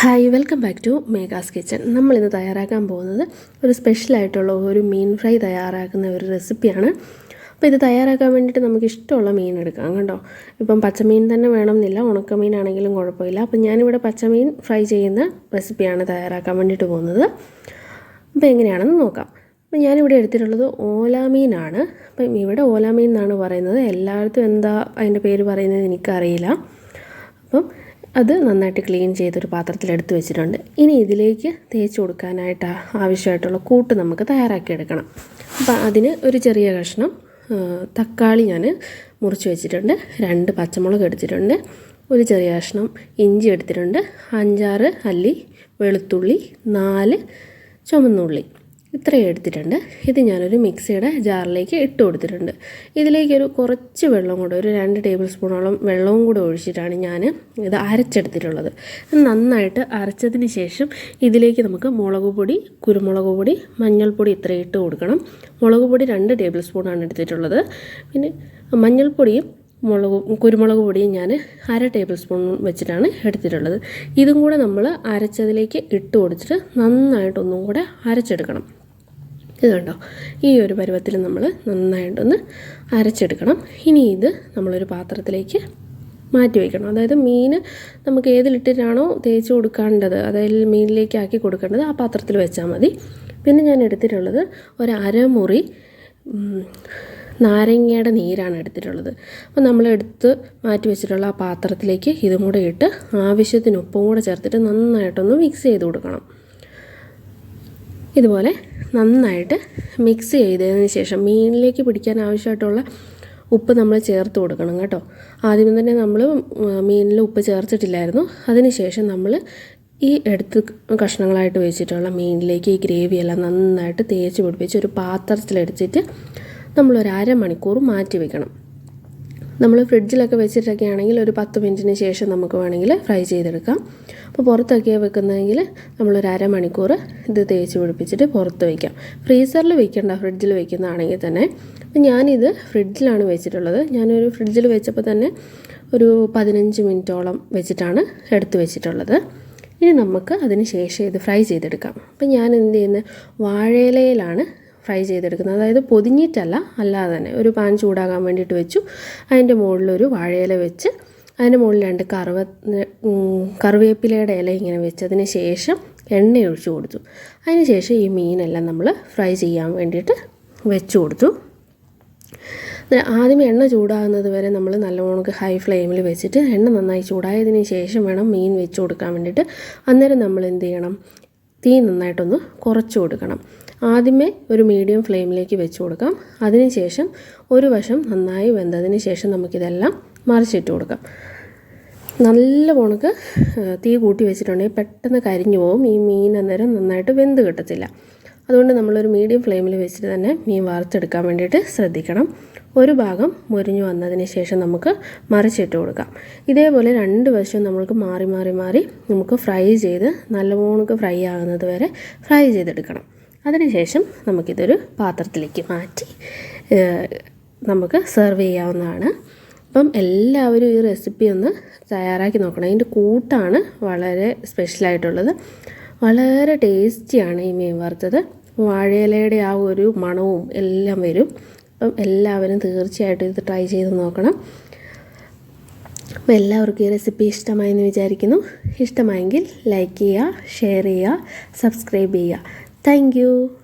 Hi welcome back to Megha's kitchen നമ്മളിന്ന് തയ്യാറാക്കാൻ പോകുന്നത് ഒരു സ്പെഷ്യലായിട്ടുള്ള ഒരു മീൻ ഫ്രൈ തയ്യാറാക്കുന്ന ഒരു റെസിപ്പിയാണ് അപ്പോൾ ഇത് തയ്യാറാക്കാൻ വേണ്ടിയിട്ട് നമുക്ക് ഇഷ്ടമുള്ള മീൻ എടുക്കാം കേട്ടോ ഇപ്പം പച്ചമീൻ തന്നെ വേണമെന്നില്ല ഉണക്കമീനാണെങ്കിലും കുഴപ്പമില്ല. അപ്പം ഞാനിവിടെ പച്ചമീൻ ഫ്രൈ ചെയ്യുന്ന റെസിപ്പിയാണ് തയ്യാറാക്കാൻ വേണ്ടിയിട്ട് പോകുന്നത്. അപ്പോൾ എങ്ങനെയാണെന്ന് നോക്കാം. അപ്പം ഞാനിവിടെ എടുത്തിട്ടുള്ളത് ഓലാമീനാണ് അപ്പം ഇവിടെ ഓലാമീൻ എന്നാണ് പറയുന്നത്. എല്ലായിടത്തും എന്താ അതിന്റെ പേര് പറയുന്നത് എനിക്കറിയില്ല. അപ്പം അത് നന്നായിട്ട് ക്ലീൻ ചെയ്തൊരു പാത്രത്തിൽ എടുത്തു വെച്ചിട്ടുണ്ട്. ഇനി ഇതിലേക്ക് തേച്ച് കൊടുക്കാനായിട്ട് ആവശ്യമായിട്ടുള്ള കൂട്ട് നമുക്ക് തയ്യാറാക്കിയെടുക്കണം അപ്പം അതിന് ഒരു ചെറിയ കഷ്ണം തക്കാളി ഞാൻ മുറിച്ച് വെച്ചിട്ടുണ്ട്. രണ്ട് പച്ചമുളക് എടുത്തിട്ടുണ്ട്. ഒരു ചെറിയ കഷ്ണം ഇഞ്ചി എടുത്തിട്ടുണ്ട്. അഞ്ചാറ് അല്ലി വെളുത്തുള്ളി നാല് ചുമന്നുള്ളി. ഇത്രയും എടുത്തിട്ടുണ്ട്. ഇത് ഞാനൊരു മിക്സിയുടെ ജാറിലേക്ക് ഇട്ട് കൊടുത്തിട്ടുണ്ട്. ഇതിലേക്കൊരു കുറച്ച് വെള്ളം കൂടെ ഒരു രണ്ട് ടേബിൾ സ്പൂണോളം വെള്ളവും കൂടെ ഒഴിച്ചിട്ടാണ് ഞാൻ ഇത് അരച്ചെടുത്തിട്ടുള്ളത്. നന്നായിട്ട് അരച്ചതിന് ശേഷം ഇതിലേക്ക് നമുക്ക് മുളക് പൊടി കുരുമുളക് പൊടി മഞ്ഞൾപ്പൊടി ഇത്രയും ഇട്ട് കൊടുക്കണം. മുളക് പൊടി രണ്ട് ടേബിൾ സ്പൂണാണ് എടുത്തിട്ടുള്ളത്. പിന്നെ മഞ്ഞൾപ്പൊടിയും മുളക് കുരുമുളക് പൊടിയും ഞാൻ അര ടേബിൾ സ്പൂൺ വെച്ചിട്ടാണ് എടുത്തിട്ടുള്ളത്. ഇതും കൂടെ നമ്മൾ അരച്ചതിലേക്ക് ഇട്ട് കൊടുത്തിട്ട് നന്നായിട്ടൊന്നും കൂടെ അരച്ചെടുക്കണം. ഇത് കണ്ടോ ഈ ഒരു പരുവത്തിൽ നമ്മൾ നന്നായിട്ടൊന്ന് അരച്ചെടുക്കണം. ഇനി ഇത് നമ്മളൊരു പാത്രത്തിലേക്ക് മാറ്റി വയ്ക്കണം അതായത് മീൻ നമുക്ക് ഏതിലിട്ടിട്ടാണോ തേച്ച് കൊടുക്കേണ്ടത് അതായത് മീനിലേക്ക് ആക്കി കൊടുക്കേണ്ടത് ആ പാത്രത്തിൽ വെച്ചാൽ മതി. പിന്നെ ഞാൻ എടുത്തിട്ടുള്ളത് ഒരു നാരങ്ങയുടെ നീരാണ് എടുത്തിട്ടുള്ളത്. അപ്പോൾ നമ്മൾ എടുത്ത് മാറ്റി വെച്ചിട്ടുള്ള ആ പാത്രത്തിലേക്ക് ഇതും കൂടെ ഇട്ട് ആവശ്യത്തിന് ഉപ്പും കൂടെ ചേർത്തിട്ട് നന്നായിട്ടൊന്ന് മിക്സ് ചെയ്ത് കൊടുക്കണം. ഇതുപോലെ നന്നായിട്ട് മിക്സ് ചെയ്തതിന് ശേഷം മീനിലേക്ക് പിടിക്കാൻ ആവശ്യമായിട്ടുള്ള ഉപ്പ് നമ്മൾ ചേർത്ത് കൊടുക്കണം കേട്ടോ. ആദ്യം തന്നെ നമ്മൾ മീനിൽ ഉപ്പ് ചേർത്തിട്ടില്ലായിരുന്നു. അതിന് ശേഷം നമ്മൾ ഈ എടുത്ത് കഷ്ണങ്ങളായിട്ട് വെച്ചിട്ടുള്ള മീനിലേക്ക് ഈ ഗ്രേവിയെല്ലാം നന്നായിട്ട് തേച്ച് പിടിപ്പിച്ച് ഒരു പാത്രത്തിലെടുത്തിട്ട് നമ്മളൊരു അരമണിക്കൂർ മാറ്റി വെക്കണം. നമ്മൾ ഫ്രിഡ്ജിലൊക്കെ വെച്ചിട്ടൊക്കെ ആണെങ്കിൽ ഒരു പത്ത് മിനിറ്റിന് ശേഷം നമുക്ക് വേണമെങ്കിൽ ഫ്രൈ ചെയ്തെടുക്കാം. അപ്പോൾ പുറത്തൊക്കെ വെക്കുന്നതെങ്കിൽ നമ്മളൊരു അരമണിക്കൂർ ഇത് തേച്ച് പിടിപ്പിച്ചിട്ട് പുറത്ത് വയ്ക്കാം ഫ്രീസറിൽ വെക്കേണ്ട ഫ്രിഡ്ജിൽ വെക്കുന്നതാണെങ്കിൽ തന്നെ. അപ്പം ഞാനിത് ഫ്രിഡ്ജിലാണ് വെച്ചിട്ടുള്ളത്. ഞാനൊരു ഫ്രിഡ്ജിൽ വെച്ചപ്പോൾ തന്നെ ഒരു പതിനഞ്ച് മിനിറ്റോളം വെച്ചിട്ടാണ് എടുത്ത് വെച്ചിട്ടുള്ളത്. ഇനി നമുക്ക് അതിന് ശേഷം ഇത് ഫ്രൈ ചെയ്തെടുക്കാം. അപ്പം ഞാൻ എന്ത് ചെയ്യുന്നത്? വാഴയിലയിലാണ് ഫ്രൈ ചെയ്തെടുക്കുന്നത്. അതായത് പൊതിഞ്ഞിട്ടല്ല അല്ലാതെ തന്നെ ഒരു പാൻ ചൂടാകാൻ വേണ്ടിയിട്ട് വെച്ചു. അതിന്റെ മുകളിലൊരു വാഴയില വെച്ച് അതിന്റെ മുകളിൽ രണ്ട് കറുവ കറിവേപ്പിലയുടെ ഇല ഇങ്ങനെ വെച്ചതിന് ശേഷം എണ്ണ ഒഴിച്ചു കൊടുത്തു. അതിന് ശേഷം ഈ മീനെല്ലാം നമ്മൾ ഫ്രൈ ചെയ്യാൻ വേണ്ടിയിട്ട് വെച്ചു കൊടുത്തു. ആദ്യം എണ്ണ ചൂടാകുന്നത് വരെ നമ്മൾ നല്ലവണ്ണം ഹൈ ഫ്ലെയിമിൽ വെച്ചിട്ട് എണ്ണ നന്നായി ചൂടായതിന് ശേഷം വേണം മീൻ വെച്ച് കൊടുക്കാൻ വേണ്ടിയിട്ട്. അന്നേരം നമ്മൾ എന്ത് ചെയ്യണം? തീ നന്നായിട്ടൊന്ന് കുറച്ച് കൊടുക്കണം. ആദ്യമേ ഒരു മീഡിയം ഫ്ലെയിമിലേക്ക് വെച്ച് കൊടുക്കാം. അതിനുശേഷം ഒരു വശം നന്നായി വെന്തതിന് ശേഷം നമുക്കിതെല്ലാം മറിച്ചിട്ട് കൊടുക്കാം. നല്ല പോണക്ക് തീ കൂട്ടി വെച്ചിട്ടുണ്ടെങ്കിൽ പെട്ടെന്ന് കരിഞ്ഞു പോകും ഈ മീൻ അന്നേരം നന്നായിട്ട് വെന്ത് കിട്ടത്തില്ല. അതുകൊണ്ട് നമ്മളൊരു മീഡിയം ഫ്ലെയിമിൽ വെച്ചിട്ട് തന്നെ മീൻ വറുത്തെടുക്കാൻ വേണ്ടിയിട്ട് ശ്രദ്ധിക്കണം. ഒരു ഭാഗം മുരിഞ്ഞു വന്നതിന് ശേഷം നമുക്ക് മറിച്ചിട്ട് കൊടുക്കാം. ഇതേപോലെ രണ്ട് വശവും നമുക്ക് മാറി മാറി മാറി നമുക്ക് ഫ്രൈ ചെയ്ത് നല്ല നല്ലവണ്ണം ഫ്രൈ ആകുന്നത് വരെ ഫ്രൈ ചെയ്തെടുക്കണം. അതിനുശേഷം നമുക്കിതൊരു പാത്രത്തിലേക്ക് മാറ്റി നമുക്ക് സെർവ് ചെയ്യാവുന്നതാണ്. അപ്പം എല്ലാവരും ഈ റെസിപ്പി ഒന്ന് തയ്യാറാക്കി നോക്കണം. അതിന്റെ കൂട്ടാണ് വളരെ സ്പെഷ്യലായിട്ടുള്ളത് വളരെ ടേസ്റ്റിയാണ് ഈ മീൻ വറുത്തത്. വാഴയിലയുടെ ആ ഒരു മണവും എല്ലാം വരും. അപ്പം എല്ലാവരും തീർച്ചയായിട്ടും ഇത് ട്രൈ ചെയ്ത് നോക്കണം. അപ്പം എല്ലാവർക്കും ഈ റെസിപ്പി ഇഷ്ടമായെന്ന് വിചാരിക്കുന്നു. ഇഷ്ടമായെങ്കിൽ ലൈക്ക് ചെയ്യുക ഷെയർ ചെയ്യുക സബ്സ്ക്രൈബ് ചെയ്യുക. താങ്ക്